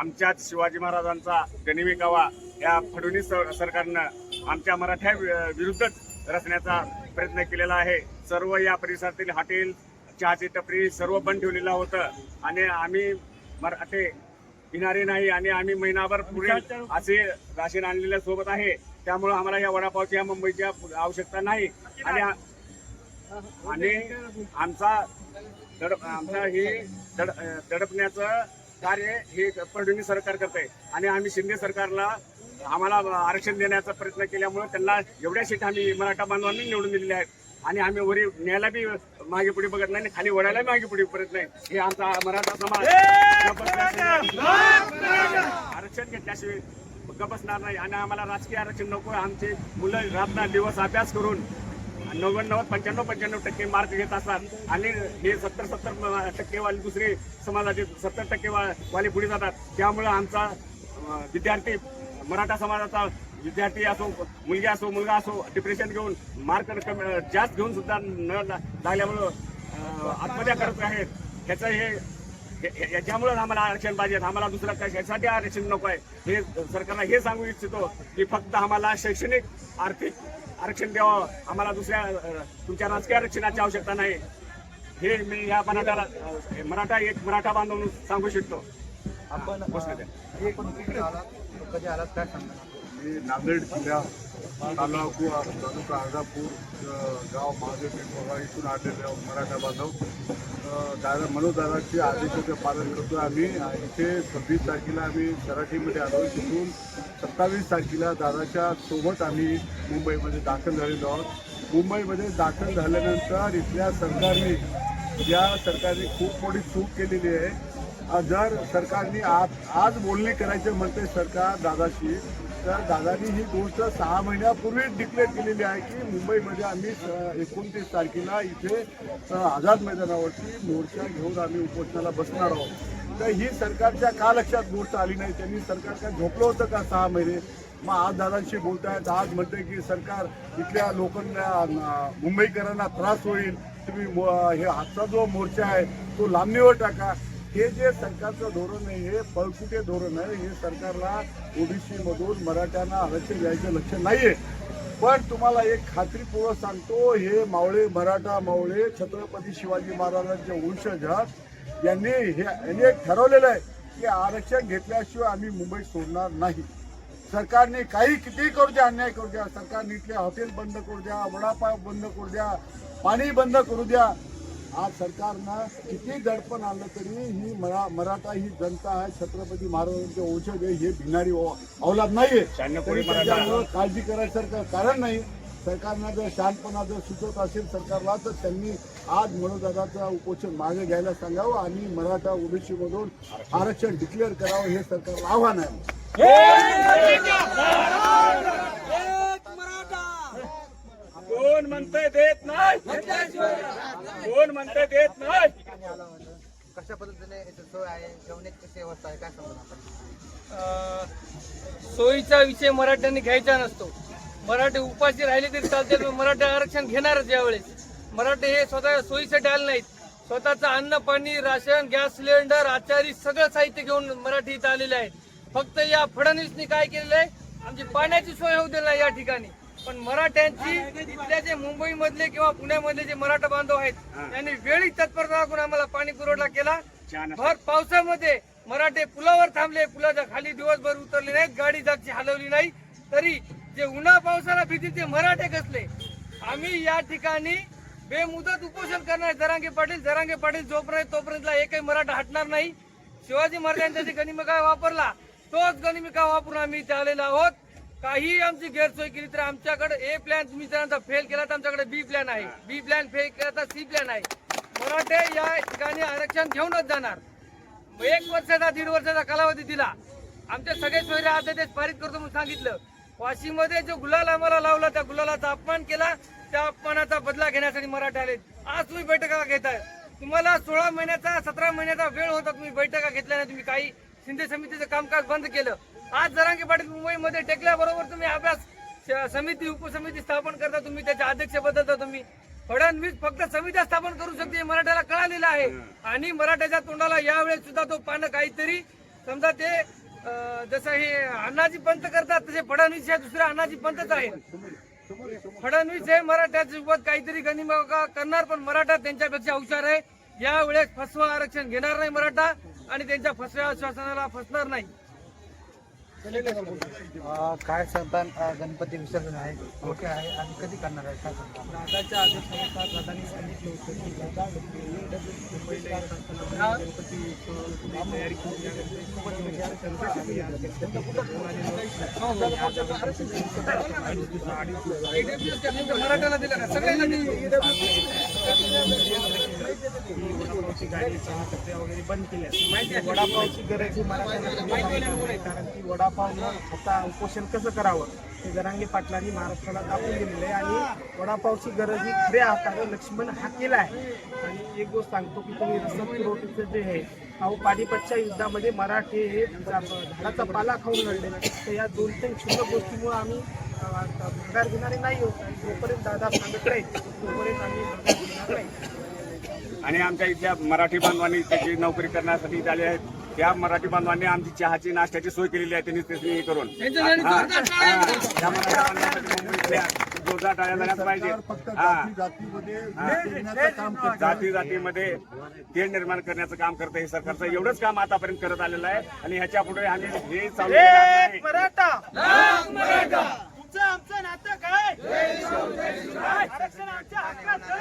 आमच्याच शिवाजी महाराजांचा गणिमी कावा या फडणवीस सर- सरकारनं आमच्या मराठ्या वि- विरुद्धच रचण्याचा प्रयत्न केलेला आहे. सर्व या परिसरातील हॉटेल चहाची टपरी सर्व बंद ठेवलेलं होतं. आणि आम्ही मराठे किनारे नाही आणि आम्ही महिनाभर पुढे असे राशन आणलेल्या सोबत आहे. त्यामुळे आम्हाला या वडापावची या मुंबईची आवश्यकता नाही. आणि आणि आमचा दड आमचा हे दड दडपण्याचं कार्य हे फडणवीस सरकार करते आणि आम्ही शिंदे सरकारला आम्हाला आरक्षण देण्याचा प्रयत्न केल्यामुळे त्यांना एवढ्या सीट आम्ही मराठा बांधवांनी निवडून दिलेल्या आहेत. आणि आम्ही वरी न्यायला बी मागे पुढे बघत नाही आणि खाली वडायला मागे पुढे परत नाही. हे आमचा मराठा समाज आरक्षण घेतल्याशिवाय बसणार नाही. आणि आम्हाला राजकीय आरक्षण नको. आमचे मुलं रात्र दिवस अभ्यास करून नव्वद पंच्याण्णव पंच्याण्णव टक्के मार्क घेत असतात. आणि हे सत्तर सत्तर टक्केवाले दुसरे समाजाचे सत्तर टक्के वा- वाले पुढे जातात. त्यामुळं आमचा विद्यार्थी मराठा समाजाचा विद्यार्थी असो मुलगी असो मुलगा असो डिप्रेशन घेऊन मार्क जास्त घेऊन सुद्धा न लागल्यामुळं आत्महत्या करत आहेत. ह्याचं हे याच्यामुळेच आम्हाला आरक्षण पाहिजे. आम्हाला दुसरं काय यासाठी आरक्षण नको आहे. हे सरकारला हे सांगू इच्छितो की फक्त आम्हाला शैक्षणिक आर्थिक आरक्षण द्यावं. आम्हाला दुसऱ्या तुमच्या राजकीय आरक्षणाची आवश्यकता नाही. हे मी या मराठा मराठा एक मराठा बांधव म्हणून सांगू शकतो. आपण कधी आलात काय सांगणार? नांदेड जिल्हा तालुका तालुका अर्धापूर गाव महादेव पिंपळगाव इथून आलेले आहोत मराठा बांधव. दादा मनोदादाचे आदेशाचे पालन करतो आम्ही. इथे सव्वीस तारखेला आम्ही सराठीमध्ये आलो. तिथून सत्तावीस तारखेला दादाच्या सोबत आम्ही मुंबईमध्ये दाखल झालेलो आहोत. मुंबईमध्ये दाखल झाल्यानंतर इथल्या सरकारने या सरकारने खूप मोठी चूक केलेली आहे. जर सरकारने आज आज बोलणी करायचे म्हणते सरकार दादाशी तर दादानी ही गोष्ट सहा महिन्यापूर्वीच डिक्लेअर केलेली आहे की मुंबईमध्ये आम्ही एकोणतीस तारखेला इथे आझाद मैदानावरती मोर्चा घेऊन आम्ही उपोषणाला बसणार आहोत. तर ही सरकारच्या का लक्षात गोष्ट आली नाही? त्यांनी सरकार काय झोपलं होतं का सहा महिने? मग आज दादांशी बोलतायत आज म्हणते की सरकार इथल्या लोकांना मुंबईकरांना त्रास होईल. तुम्ही हे आजचा जो मोर्चा आहे तो लांबणीवर टाका. हे जे सरकारचं धोरण आहे हे पळकुटे धोरण आहे हे सरकारला ओबीसी मधून मराठ्यांना आरक्षण द्यायचं लक्ष नाहीये. पण तुम्हाला एक खात्रीपूर्वक सांगतो हे मावळे मराठा मावळे छत्रपती शिवाजी महाराजांचे वंशज यांनी हे यांनी ठरवलेलं आहे की आरक्षण घेतल्याशिवाय आम्ही मुंबई सोडणार नाही. सरकारने काही कितीही करू द्या अन्याय करू द्या सरकारने इथले हॉटेल बंद करू द्या वडापाव बंद करू द्या पाणी बंद करू द्या आज सरकारनं किती दडपण आणलं तरी ही मरा मराठा ही जनता आहे छत्रपती महाराजांचे वंशज आहे हे भिणारी अव- अवलाद नाहीये. त्याच्यामुळं काळजी करायसारखं कारण नाही सरकारनं जर शांतपणा जर सुचवत असेल सरकारला तर त्यांनी आज मनोदादाचं उपोषण मागे घ्यायला सांगावं आणि मराठा ओबीसी मधून आरक्षण डिक्लेअर करावं हे सरकारला आव्हान आहे कोण म्हणतंय देत नाही? कोण म्हणतंय देत नाही? कशा पद्धतीने सोय आहे? जेवणाची कशी व्यवस्था आहे? काय सांगणार आपण? अ, सोयीचा विषय मराठ्यांनी घ्यायचा नसतो. मराठे उपाशी राहिले तरी चालते पण मराठा आरक्षण घेणारच यावेळेस. मराठे हे स्वतः सोयीसाठी आले नाहीत. स्वतःचं अन्न पाणी राशन गॅस सिलेंडर आचारी सगळं साहित्य घेऊन मराठी इथं आलेले आहेत. फक्त या फडणवीसनी काय केलेलं आहे? आमची पाण्याची सोय होऊ दिली नाही या ठिकाणी. पण मराठ्यांची इथल्या जे मुंबईमधले किंवा पुण्यामधले जे मराठा बांधव आहेत त्यांनी वेळी तत्परता दाखवून आम्हाला पाणी पुरवठा केला. भर पावसामध्ये मराठे पुलावर थांबले पुलाच्या खाली दिवसभर उतरले नाहीत गाडी जागची हलवली नाही. तरी जे उन्हा पावसाला भीती ते मराठे कसले आम्ही या ठिकाणी बेमुदत उपोषण करणार जरांगे पाटील जरांगे पाटील जोपर्यंत तोपर्यंत एकही मराठा हटणार नाही. शिवाजी महाराजांचा जे गनिमिका वापरला तोच गनिमिका वापरून आम्ही इथे आलेलो आहोत? काही आमची गैरसोय केली तर आमच्याकडे ए प्लॅन तुम्ही जरांचा फेल केला तर आमच्याकडे बी प्लॅन आहे. बी प्लॅन फेल केला तर सी प्लॅन आहे. मराठे या ठिकाणी आरक्षण घेऊनच जाणार. एक वर्षाचा दीड वर्षाचा कालावधी दिला. आमचे सगळे सोयरे ते पारित करतो म्हणून सांगितलं. वाशीमध्ये जो गुलाल आम्हाला लावला त्या गुलालाचा अपमान केला. त्या अपमानाचा बदला घेण्यासाठी मराठे आले. आज तुम्ही बैठका घेताय. तुम्हाला सोळा महिन्याचा सतरा महिन्याचा वेळ होता तुम्ही बैठका घेतल्या नाही तुम्ही काही शिंदे समितीचं कामकाज बंद केलं. आज जरांगे पाटील मुंबईमध्ये टेकल्याबरोबर तुम्ही अभ्यास समिती उपसमिती स्थापन करता तुम्ही त्याचे अध्यक्ष बदलता तुम्ही. फडणवीस फक्त समित्या स्थापन करू शकते मराठ्याला कळालेलं आहे. आणि मराठ्याच्या तोंडाला यावेळेस सुद्धा तो पानं काहीतरी समजा ते जसं हे अण्णाजी पंत करतात तसे फडणवीस हे दुसरे अण्णाजी पंतच आहेत. फडणवीस हे मराठ्यासोबत काहीतरी गनिमा करणार पण मराठा त्यांच्यापेक्षा हुशार आहे. यावेळेस फसवा आरक्षण घेणार नाही मराठा. आणि त्यांच्या फसव्या आश्वासनाला फसणार नाही. काय सांगता गणपती विसर्जन आहे मोठे आहे आणि कधी करणार आहे? काय सांगता दादाच्या आदेशानुसार दादांनी सांगितलं होतं की दादा मुंबईला येत असताना गणपती उत्सवाची तयारी करून या गणपती त्यांचा आम्ही आज मराठ्याला दिलं का सगळ्यांना दिलं. वडापावची गाडी चहा वगैरे बंद वडापावची गरज माहिती कारण की वडापाव न खाता उपोषण कसं करावं हे जरांगे पाटलांनी महाराष्ट्राला दाखवून दिलेलं आहे. आणि वडापावची गरज ही खऱ्या अर्थानं लक्ष्मण हा केला आहे. आणि एक गोष्ट सांगतो की तुम्ही रसद जे आहे अहो पानिपतच्या युद्धामध्ये मराठे हे झाडाचा पाला खाऊन लढले. तर या दोन तीन क्षुल्लक गोष्टीमुळे आम्ही घेणारे नाही जोपर्यंत दादा सांगत राहील तोपर्यंत आम्ही माघार घेणार नाही आणि आमच्या इथल्या मराठी बांधवांनी जी नोकरी करण्यासाठी इथे आले आहेत त्या मराठी बांधवांनी आमची चहाची नाश्त्याची सोय केलेली आहे त्यांनी त्यांनी करून. हा, जोरदार टाळ्या. हा. त्या मराठी बांधवांसाठी मुंबईतल्या जोरदार टाळ्या झाल्याच पाहिजे हा. जाती जातीमध्ये जोडण्याचं काम करतं. जाती जातीमध्ये तेढ निर्माण करण्याचं काम करतं. हे सरकारचं एवढंच काम आतापर्यंत करत आलेलं आहे. आणि ह्याच्या पुढे आम्ही हे चालू तुमचं आमचं नातं काय? आरक्षण आमच्या हक्काचं